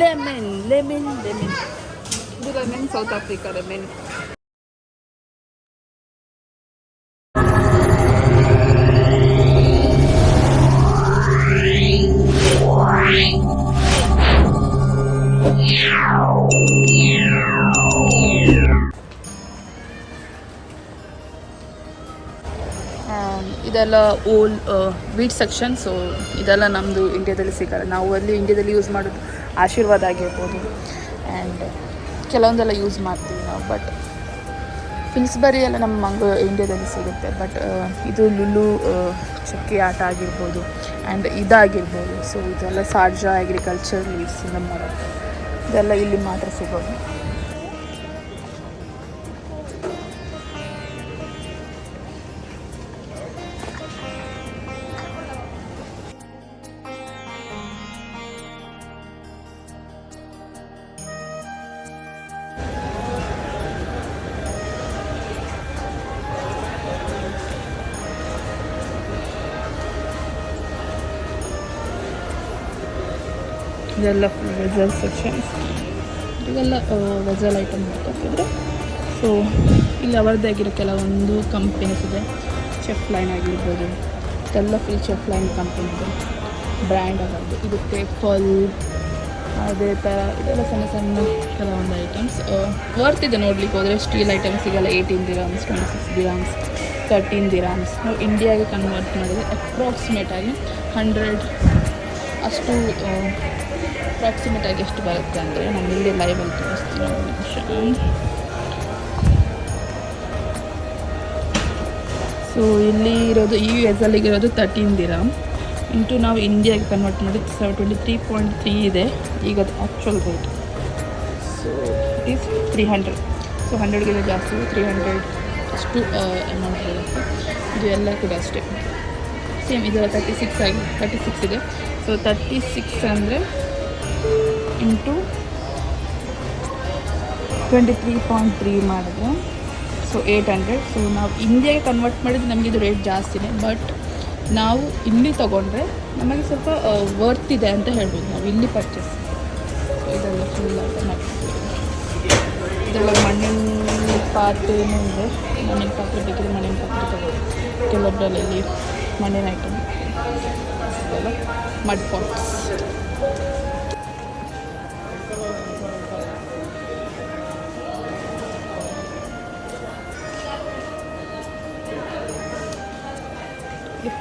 Lemon lemon lemon ಇದು lemon South Africa lemon ಇದೆಲ್ಲ whole wheat section so ಇದೆಲ್ಲ ನಮ್ಮದು ಇಂಡಿಯಾದಲ್ಲಿ ಸಿಗಲ್ಲ. ನಾವು ಅಲ್ಲಿ ಇಂಡಿಯಾದಲ್ಲಿ ಯೂಸ್ ಮಾಡೋದು. ಆಶೀರ್ವಾದ ಆಗಿರ್ಬೋದು. ಆ್ಯಂಡ್ ಕೆಲವೊಂದೆಲ್ಲ ಯೂಸ್ ಮಾಡ್ತೀವಿ ನಾವು ಬಟ್ ಫಿಲ್ಸ್ಬರಿ ಎಲ್ಲ ನಮ್ಮ ಮಂಗ ಇಂಡಿಯಾದಲ್ಲಿ ಸಿಗುತ್ತೆ. ಬಟ್ ಇದು ಲುಲು ಚಕ್ಕಿ ಆಟ ಆಗಿರ್ಬೋದು ಆ್ಯಂಡ್ ಇದಾಗಿರ್ಬೋದು. ಸೊ ಇದೆಲ್ಲ ಸಾರ್ಜಾ ಅಗ್ರಿಕಲ್ಚರ್ ಲೀವ್ಸ್ ನಮ್ಮ ಇದೆಲ್ಲ ಇಲ್ಲಿ ಮಾತ್ರ ಸಿಗೋದು. ಇದೆಲ್ಲ ಫುಲ್ ವೆಜಲ್ ಸೆಕ್ಷನ್ಸ್ ಇದೆಲ್ಲ ವೆಜಲ್ ಐಟಮ್ ಮಾಡ್ಕೊತಿದ್ರು ಸೊ ಇಲ್ಲಿ ಅವರದ್ದೇ ಆಗಿರೋ ಕೆಲವೊಂದು ಕಂಪನೀಸ್ ಇದೆ. ಚೆಫ್ ಲೈನ್ ಆಗಿರ್ಬೋದು. ಇದೆಲ್ಲ ಫುಲ್ ಚೆಫ್ ಲೈನ್ ಕಂಪನಿ ಇದೆ. ಬ್ರ್ಯಾಂಡ್ ಅವರದ್ದು. ಇದು ಪೇಪಲ್ ಅದೇ ಥರ ಇದೆಲ್ಲ ಸಣ್ಣ ಸಣ್ಣ ಕೆಲವೊಂದು ಐಟಮ್ಸ್ ವರ್ತ್ ಇದೆ ನೋಡ್ಲಿಕ್ಕೆ ಹೋದರೆ. Steel ಐಟಮ್ಸಿಗೆಲ್ಲ eighteen dirhams twenty six dirhams thirteen dirhams ನಾವು ಇಂಡಿಯಾಗೆ ಕನ್ವರ್ಟ್ ಮಾಡಿದರೆ ಅಪ್ರಾಕ್ಸಿಮೇಟಾಗಿ ಹಂಡ್ರೆಡ್ ಅಷ್ಟು ಅಪ್ರಾಕ್ಸಿಮೇಟ್ ಆಗಿ ಎಷ್ಟು ಬರುತ್ತೆ ಅಂದರೆ ನಾನು ಇಲ್ಲಿ ಲೈವಲ್ಲಿ ತೋರಿಸ್ತೀನಿ ಒಂದು ನಿಮಿಷ. ಸೊ ಇಲ್ಲಿ ಇರೋದು, ಈ ಎಸ್ ಇರೋದು ತರ್ಟೀನ್ ದಿರಾಮ್ ಇಂಟು ನಾವು ಇಂಡಿಯಾಗೆ ಕನ್ವರ್ಟ್ ಮಾಡಿ seven twenty three point three ಇದೆ. ಈಗ ಅದು actual rate so is three hundred so ಹಂಡ್ರೆಡ್ಗಿಂತ ಜಾಸ್ತಿ ತ್ರೀ ಹಂಡ್ರೆಡ್ ಅಷ್ಟು ಅಮೌಂಟ್ ಇರುತ್ತೆ ಇದು ಎಲ್ಲ ಕೂಡ ಅಷ್ಟೇ. ಸೇಮ್ ಇದು ತರ್ಟಿ ಸಿಕ್ಸ್ ಆಗಿ ತರ್ಟಿ ಸಿಕ್ಸ್ ಇದೆ. ಸೊ ತರ್ಟಿ ಸಿಕ್ಸ್ ಅಂದರೆ into twenty three point three ಮಾಡಿದ್ರೆ. ಸೊ ಏಯ್ಟ್ ಹಂಡ್ರೆಡ್ ಸೊ ನಾವು ಇಂಡಿಯಾಗೆ ಕನ್ವರ್ಟ್ ಮಾಡಿದ್ರೆ ನಮಗೆ ಇದು ರೇಟ್ ಜಾಸ್ತಿನೇ ಬಟ್ ನಾವು ಇಲ್ಲಿ ತೊಗೊಂಡ್ರೆ ನಮಗೆ ಸ್ವಲ್ಪ ವರ್ತ್ ಇದೆ ಅಂತ ಹೇಳ್ಬೋದು. ನಾವು ಇಲ್ಲಿ ಪರ್ಚೇಸ್ ಇದೆಲ್ಲ ಫುಲ್ ಇದೆಲ್ಲ ಮಣ್ಣಿನ ಪಾತ್ರೆನೂ ಇದೆ. ಮಣ್ಣಿನ ಪಾತ್ರೆ ಬೇಕಿದ್ರೆ ಮಣ್ಣಿನ ಪಾತ್ರೆ ತಗೋಬೋದು ಕೆಲವೊಬ್ಬರಲ್ಲಿ ಮಣ್ಣಿನ item mud pots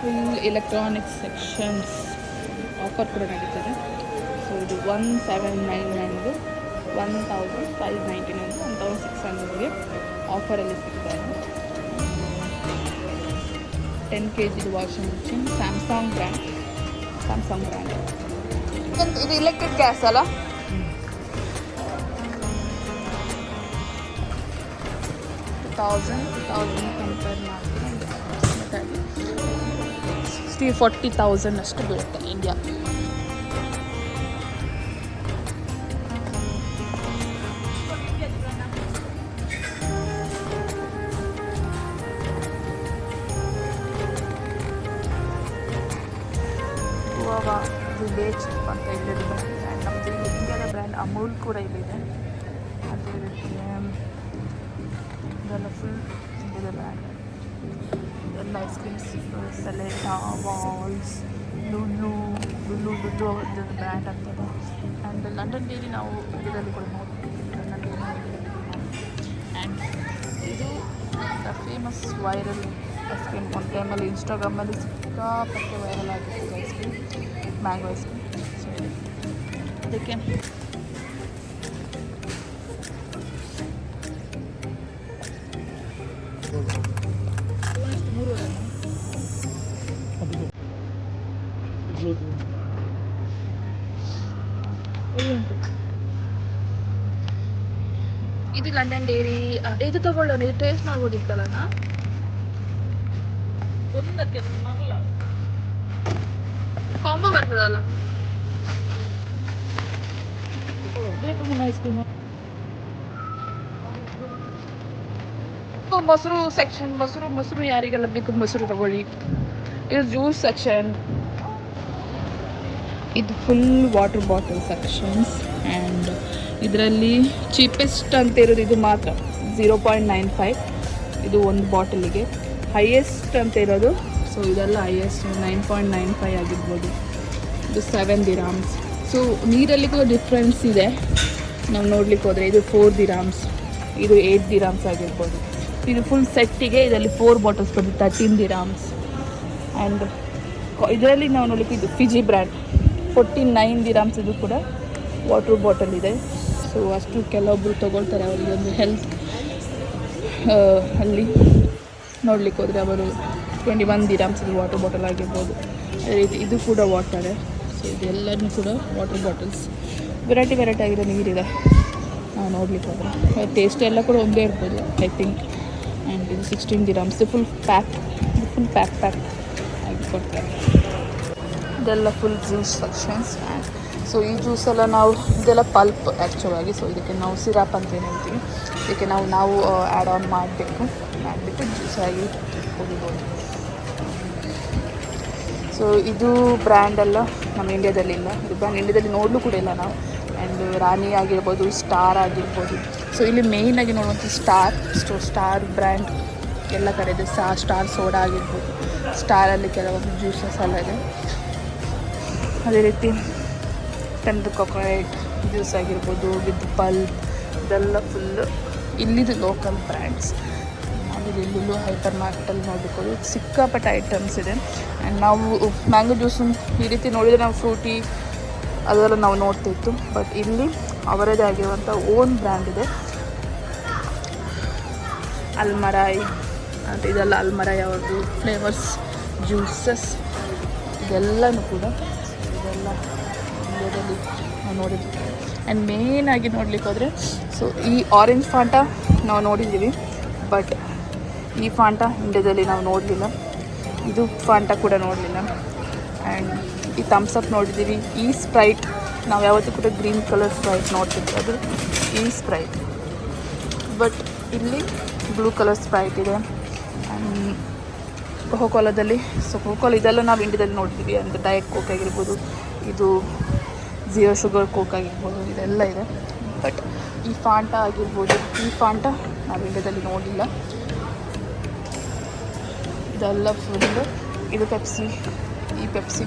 full electronics sections offer ಕೂಡ ನಡೀತದೆ. ಸೊ ಇದು one seven nine ನೈನ್ದು one thousand five ninety nine one thousand six ಹಂಡ್ರೆಡ್ಗೆ ಆಫರಲ್ಲಿ ಸಿಗ್ತಾ ಇದೆ. ಟೆನ್ ಕೆ ಜಿದು washing machine Samsung brand Samsung brand ಇದು ಇಲೆಕ್ಟ್ರಿಕ್ ಗ್ಯಾಸ್ ಅಲ್ಲ ತೌಸಂಡ್ ತೌಸಂಡ್ ಕಂಪೇರ್ ಮಾಡಿದ್ರೆ ಸಿಕ್ಸ್ಟಿ ಫಾರ್ಟಿ ತೌಸಂಡ್ ಅಷ್ಟು ಬೀಳುತ್ತೆ ಇಂಡಿಯಾ ಗೋವಾ ವಿಲೇಜ್ ಅಂತ ಇಲ್ಲಿದೆ ಬ್ರ್ಯಾಂಡ್ ನಮ್ಮದು ಇಂಡಿಯಾದ ಬ್ರ್ಯಾಂಡ್ ಅಮೂಲ್ ಕೂಡ ಇಲ್ಲಿದೆ ಅದೇ ರೀತಿ ಇದೆಲ್ಲ ಫುಲ್ ಇಂಡಿಯಾದ ಬ್ರ್ಯಾಂಡ್. ಎಲ್ಲ ice creams ಸೆಲೆಟಾ Wall's Lulu Lulu Lulu ಅವ್ರದ್ದು ಬ್ರ್ಯಾಂಡ್ ಆಗ್ತದೆ ಆ್ಯಂಡ್ ಲಂಡನ್ ಡೈರಿ ನಾವು ಇದರಲ್ಲಿ ಕೂಡ ನೋಡ್ತೀವಿ ಲಂಡನ್ ಡೈರಿ ಆ್ಯಂಡ್ ಇದು ಫೇಮಸ್ ವೈರಲ್ ಐಸ್ ಕ್ರೀಮ್ ಒಂದು ಟೈಮಲ್ಲಿ ಇನ್ಸ್ಟಾಗ್ರಾಮಲ್ಲಿ ಸಿಕ್ಕಾಪಟ್ಟೆ ವೈರಲ್ ಆಗಿತ್ತು ice cream mango ice cream so ಅದಕ್ಕೆ ಇದು ಲಂಡನ್ ಡೈರಿ ಇದು ತಗೊಳ್ಳೋಣ, ಇದು ಟೇಸ್ಟ್ ಮಾಡ್ಬೋದಿತ್ತಲ್ಲ ನಾ ಕಾಂಬೋ ಬರ್ತದಲ್ಲ? ಮೊಸರು ಸೆಕ್ಷನ್ ಮೊಸರು ಮೊಸರು ಯಾರಿಗೆಲ್ಲ ಬೇಕು ಮೊಸರು ತಗೊಳ್ಳಿ. ಇದು ಜ್ಯೂಸ್ ಸೆಕ್ಷನ್ ಇದು full water bottle sections and ಇದರಲ್ಲಿ ಚೀಪೆಸ್ಟ್ ಅಂತ ಇರೋದು ಇದು ಮಾತ್ರ. ಝೀರೋ ಪಾಯಿಂಟ್ ನೈನ್ ಫೈವ್ ಇದು ಒಂದು ಬಾಟಲಿಗೆ ಹೈಯೆಸ್ಟ್ ಅಂತ ಇರೋದು? ಸೊ ಇದೆಲ್ಲ highest nine point nine five ಆಗಿರ್ಬೋದು. ಇದು ಸೆವೆನ್ ದಿರಾಮ್ಸ್ ಸೊ ನೀರಲ್ಲಿ ಕೂಡ ಡಿಫ್ರೆನ್ಸ್ ಇದೆ. ನಾವು ನೋಡ್ಲಿಕ್ಕೆ ಹೋದರೆ ಇದು ಫೋರ್ ದಿರಾಮ್ಸ್ ಇದು ಏಯ್ಟ್ ದಿರಾಮ್ಸ್ ಆಗಿರ್ಬೋದು. ಇದು ಫುಲ್ ಸೆಟ್ಟಿಗೆ ಇದರಲ್ಲಿ ಫೋರ್ ಬಾಟಲ್ಸ್ ಬರ್ತದೆ ತರ್ಟೀನ್ ದಿರಾಮ್ಸ್ ಆ್ಯಂಡ್ ಇದರಲ್ಲಿ ನಾವು ನೋಡಲಿಕ್ಕೆ ಇದು Fiji brand forty nine dirhams ಇದು ಕೂಡ ವಾಟ್ರ್ ಬಾಟಲ್ ಇದೆ. ಸೊ ಅಷ್ಟು ಕೆಲವೊಬ್ಬರು ತೊಗೊಳ್ತಾರೆ ಅವರಿಗೆ ಒಂದು ಹೆಲ್ತ್ ಅಲ್ಲಿ. ನೋಡ್ಲಿಕ್ಕೆ ಹೋದರೆ ಅವರು ಟ್ವೆಂಟಿ ಒನ್ ದಿರಾಮ್ಸ್ ಇದು ವಾಟರ್ ಬಾಟಲ್ ಆಗಿರ್ಬೋದು. ಅದೇ ರೀತಿ ಇದು ಕೂಡ ವಾಟರೇ ಸೊ ಇದೆಲ್ಲನೂ ಕೂಡ ವಾಟರ್ ಬಾಟಲ್ಸ್ ವೆರೈಟಿ ವೆರೈಟಿ ಆಗಿರೋ ನೀರಿದೆ. ನಾವು ನೋಡ್ಲಿಕ್ಕೆ ಹೋದರೆ. ಟೇಸ್ಟ್ ಎಲ್ಲ ಕೂಡ ಒಂದೇ ಇರ್ಬೋದು ಐ ಥಿಂಕ್ ಆ್ಯಂಡ್ ಇದು sixteen dirhams full pack full pack pack ಆಗಿ ಕೊಡ್ತಾರೆ. ಇದೆಲ್ಲ full juice sections and so ಈ ಜ್ಯೂಸೆಲ್ಲ ನಾವು, ಇದೆಲ್ಲ ಪಲ್ಪ್ ಆ್ಯಕ್ಚುಲಾಗಿ ಸೊ ಇದಕ್ಕೆ ನಾವು ಸಿರಪ್ ಅಂತ ಏನು ಹೇಳ್ತೀವಿ. ಇದಕ್ಕೆ ನಾವು ನಾವು ಆ್ಯಡ್ ಆನ್ ಮಾಡಬೇಕು. ಮಾಡಿಬಿಟ್ಟು ಜ್ಯೂಸ್ ಆಗಿ ಕುಡಿಬೋದು ಸೊ ಇದು ಬ್ರ್ಯಾಂಡ್ ಅಲ್ಲ, ನಮ್ಮ ಇಂಡ್ಯಾದಲ್ಲಿಲ್ಲ ಇದು ಬ್ರ್ಯಾಂಡ್ ಇಂಡ್ಯಾದಲ್ಲಿ ನೋಡಲು ಕೂಡ ಇಲ್ಲ ನಾವು. ಆ್ಯಂಡ್ ರಾಣಿ ಆಗಿರ್ಬೋದು ಸ್ಟಾರ್ ಆಗಿರ್ಬೋದು. ಸೊ ಇಲ್ಲಿ ಮೇಯ್ನಾಗಿ ನೋಡುವಂಥ ಸ್ಟಾರ್ ಸ್ಟೋ ಸ್ಟಾರ್ ಬ್ರ್ಯಾಂಡ್ ಎಲ್ಲ ಕಡೆ ಇದೆ. ಸಾ ಸ್ಟಾರ್ ಸೋಡಾ ಆಗಿರ್ಬೋದು. ಸ್ಟಾರಲ್ಲಿ ಕೆಲವೊಂದು ಜ್ಯೂಸಸ್ ಎಲ್ಲ ಇದೆ. ಅದೇ ರೀತಿ ಟೆಂಡರ್ ಕೊಕೊನೆಟ್ ಜ್ಯೂಸ್ ಆಗಿರ್ಬೋದು ವಿತ್ ಪಲ್ಪ್ ಇದೆಲ್ಲ ಫುಲ್ಲು ಇಲ್ಲಿದು ಲೋಕಲ್ ಬ್ರ್ಯಾಂಡ್ಸ್ ಆಮೇಲೆ ಇಲ್ಲೂ ಹೈಪರ್ ಮಾರ್ಕೆಟಲ್ಲಿ ನೋಡಿಕೊಳ್ಳಿ ಸಿಕ್ಕಾಪಟ್ಟೆ ಐಟಮ್ಸ್ ಇದೆ. ಆ್ಯಂಡ್ ನಾವು ಮ್ಯಾಂಗೋ ಜ್ಯೂಸು ಈ ರೀತಿ ನೋಡಿದರೆ ನಾವು ಫ್ರೂಟಿ ಅದೆಲ್ಲ ನಾವು ನೋಡ್ತಿತ್ತು. ಬಟ್ ಇಲ್ಲಿ ಅವರದೇ ಆಗಿರುವಂಥ ಓನ್ ಬ್ರ್ಯಾಂಡ್ ಇದೆ. ಅಲ್ಮರಾಯ್ ಅಂತ ಇದೆಲ್ಲ ಅಲ್ಮರಾಯ್ ಅವ್ರದ್ದು ಫ್ಲೇವರ್ಸ್ ಜ್ಯೂಸಸ್ ಇದೆಲ್ಲನೂ ಕೂಡ ಇದೆಲ್ಲ ಇಂಡಿಯಾದಲ್ಲಿ ನಾವು ನೋಡಿದ್ವಿ. ಆ್ಯಂಡ್ ಮೇಯ್ನಾಗಿ ನೋಡ್ಲಿಕ್ಕೆ ಹೋದರೆ ಸೊ ಈ ಆರೆಂಜ್ ಫಾಂಟ ನಾವು ನೋಡಿದ್ದೀವಿ. ಬಟ್ ಈ ಫಾಂಟ ಇಂಡಿಯಾದಲ್ಲಿ ನಾವು ನೋಡಲಿಲ್ಲ. ಇದು ಫಾಂಟ ಕೂಡ ನೋಡಲಿಲ್ಲ. ಆ್ಯಂಡ್ ಈ ಥಮ್ಸ್ ಅಪ್ ನೋಡಿದ್ದೀವಿ. ಈ ಸ್ಪ್ರೈಟ್ ನಾವು ಯಾವತ್ತೂ ಕೂಡ ಗ್ರೀನ್ ಕಲರ್ ಸ್ಪ್ರೈಟ್ ನೋಡ್ತಿದ್ವಿ. ಅದು ಈ ಸ್ಪ್ರೈಟ್ ಬಟ್ ಇಲ್ಲಿ ಬ್ಲೂ ಕಲರ್ ಸ್ಪ್ರೈಟ್ ಇದೆ. ಆ್ಯಂಡ್ ಕೋಕೋಲದಲ್ಲಿ ಸೊ ಕೋಕೋಲ ಇದೆಲ್ಲ ನಾವು ಇಂಡಿಯಾದಲ್ಲಿ ನೋಡ್ತೀವಿ. ಅಂದರೆ ಡಯಟ್ ಕೋಕ್ ಆಗಿರ್ಬೋದು, ಇದು ಝೀರೋ ಶುಗರ್ ಕೋಕ್ ಆಗಿರ್ಬೋದು, ಇದೆಲ್ಲ ಇದೆ. ಬಟ್ ಈ ಫಾಂಟ ಆಗಿರ್ಬೋದು, ಈ ಫಾಂಟ ನಾವು ಇಂಡಿಯಾದಲ್ಲಿ ನೋಡಿಲ್ಲ ಇದೆಲ್ಲ ಫುಲ್ಲು ಇದು ಪೆಪ್ಸಿ ಈ ಪೆಪ್ಸಿ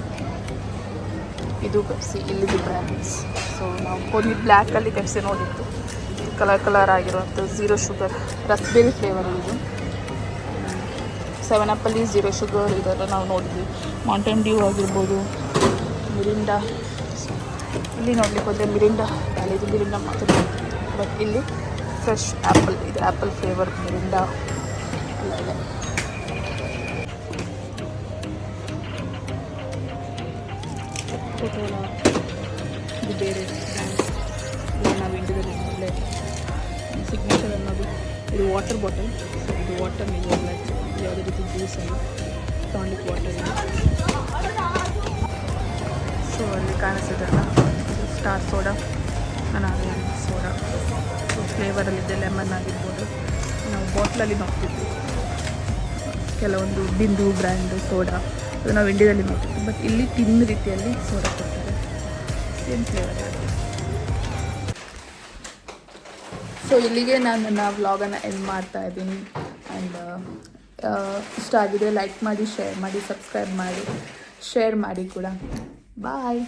ಇದು ಪೆಪ್ಸಿ ಇಲ್ಲಿ ಬ್ರ್ಯಾಂಡ್ಸ್ ಸೊ ನಾವು ಒಂದು ಬ್ಲ್ಯಾಕಲ್ಲಿ ಪೆಪ್ಸಿ ನೋಡಿತ್ತು ಕಲರ್ ಕಲರ್ ಆಗಿರುವಂಥ ಝೀರೋ ಶುಗರ್ ರಸ್ಬೆರಿ ಫ್ಲೇವರ್ ಇದು. ಸೆವೆನ್ ಆ್ಯಪಲ್ಲಿ ಝೀರೋ ಶುಗರ್ ಇದೆಲ್ಲ ನಾವು ನೋಡಿದ್ವಿ. ಮೌಂಟೇನ್ ಡ್ಯೂ ಆಗಿರ್ಬೋದು ಮಿರಿಂಡಾ ಇಲ್ಲಿ ನೋಡ್ಲಿಕ್ಕೆ ಹೋದರೆ ಮಿರಿಂಡಾ ಇದು ಮಿರಿಂಡಾ ಮಾತ್ರ ಬಟ್ ಇಲ್ಲಿ ಫ್ರೆಶ್ ಆ್ಯಪಲ್ ಇದು ಆ್ಯಪಲ್ ಫ್ಲೇವರ್ ಮಿರಿಂಡಾ ಎಲ್ಲ ಕೋಕೋಲಾ ಇದು ಬೇರೆ. ನಾವು ಇಂಡಿಯಾದಲ್ಲಿ ಒಳ್ಳೆ ಸಿಗ್ನೇಚರ್ ಅನ್ನೋದು, ಇದು ವಾಟರ್ ಬಾಟಲ್ ಇದು ವಾಟರ್ ನೀವು ಯಾವುದೇ ರೀತಿ ಜ್ಯೂಸ್ ಅಲ್ಲ ಟಾನಿಕ್ ವಾಟರ್ ಸೊ ಅಲ್ಲಿ ಕಾಣಿಸಿದಲ್ಲ? ಸ್ಟಾರ್ ಸೋಡಾ ಅನಾರ ಸೋಡಾ ಸೊ ಫ್ಲೇವರಲ್ಲಿದೆ ಲೆಮನ್ ಆಗಿರ್ಬೋದು. ನಾವು ಬಾಟ್ಲಲ್ಲಿ ನೋಡ್ತಿದ್ವಿ ಕೆಲವೊಂದು ಬಿಂದು ಬ್ರ್ಯಾಂಡು ಸೋಡಾ ಅದು ನಾವು ಇಂಡಿಯಾದಲ್ಲಿ ನೋಡ್ತೀವಿ. ಬಟ್ ಇಲ್ಲಿ ಟಿನ್ ರೀತಿಯಲ್ಲಿ ಸೋಡಾ ಕೊಡ್ತಾರೆ ಸೇಮ್ ಫ್ಲೇವರ್ ಸೊ ಇಲ್ಲಿಗೆ ನಾನು ನನ್ನ ವ್ಲಾಗನ್ನು ಎಂಡ್ ಮಾಡ್ತಾ ಇದ್ದೀನಿ. ಆ್ಯಂಡ್ ಇಷ್ಟ ಆಗಿದೆ ಲೈಕ್ ಮಾಡಿ ಶೇರ್ ಮಾಡಿ ಸಬ್ಸ್ಕ್ರೈಬ್ ಮಾಡಿ ಶೇರ್ ಮಾಡಿ ಕೂಡ. ಬಾಯ್